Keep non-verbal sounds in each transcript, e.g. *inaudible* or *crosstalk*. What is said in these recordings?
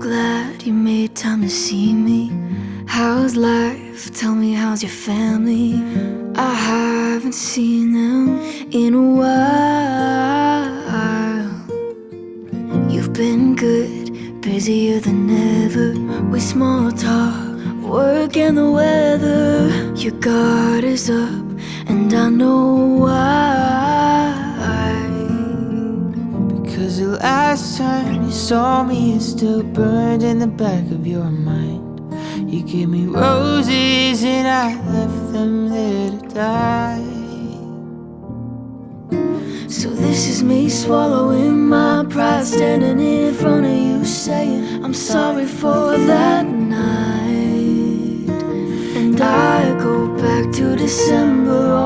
glad you made time to see me. How's life? Tell me, how's your family? I haven't seen them in a while. You've been good, busier than ever. We small talk, work and the weather. Your guard is up, and I know why. Because the last time you saw me is still burned in the back of your mind. You gave me roses and I left them there to die. So this is me swallowing my pride, standing in front of you, saying I'm sorry for that night. And I go back to December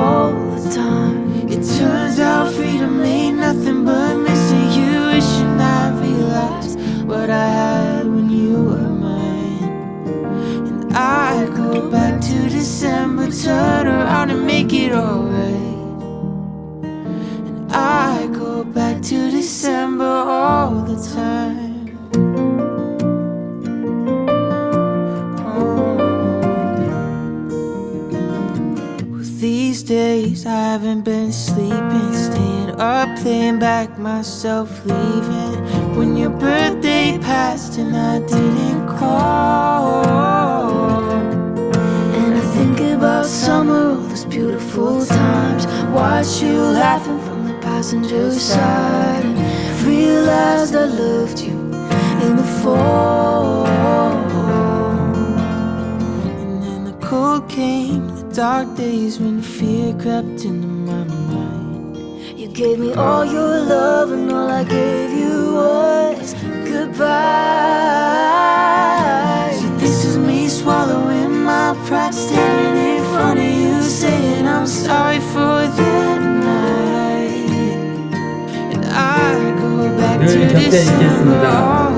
go back to December, turn around and make it alright. And I go back to December all the time. Oh. These days I haven't been sleeping, staying up, playing back myself, leaving. When your birthday passed and I didn't call. About summer, all those beautiful times. Watch you laughing from the passenger side. And realized I loved you in the fall. And then the cold came, the dark days when fear crept into my mind. You gave me all your love, and all I gave you was goodbye. So this is me swallowing my pride, 네, 기다리겠습니다.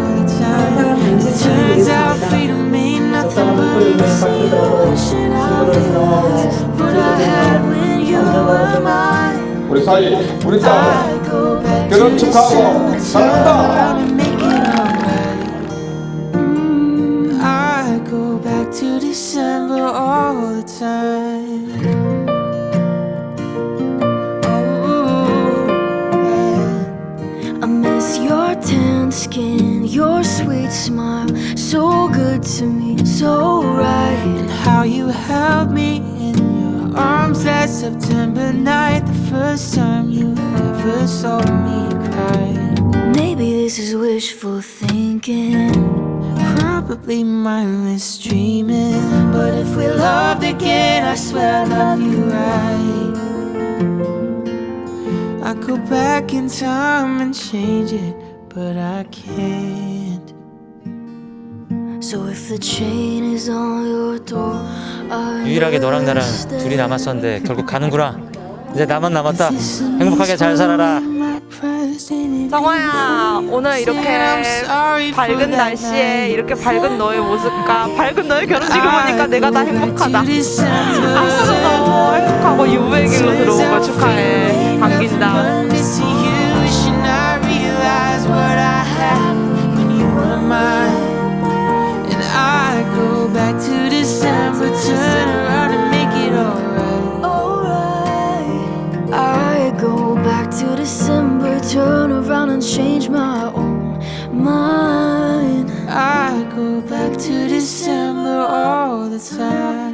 우리 사이 우리 딸 결혼 축하하고 사랑한다. December all the time tan skin, your sweet smile, so good to me, so right. and how you held me in your arms that September night, the first time you ever saw me cry. Maybe this is wishful thinking. Probably mindless dreaming. But if we loved again, I swear I'd love you right. I go back in time and change it, but I can't. So if the chain is on your door, I 유일하게 너랑 나랑. 둘이 남았었는데 결국 가는구나. 이제 나만 남았다. 행복하게 잘 살아라. 정화야 오늘 이렇게 밝은 날씨에 이렇게 밝은 너의 모습과 밝은 너의 결혼식을 보니까 내가 다 행복하다 앞으로도 *laughs* 행복하고 유부의 길로 들어온 걸 축하해 back to December all the time.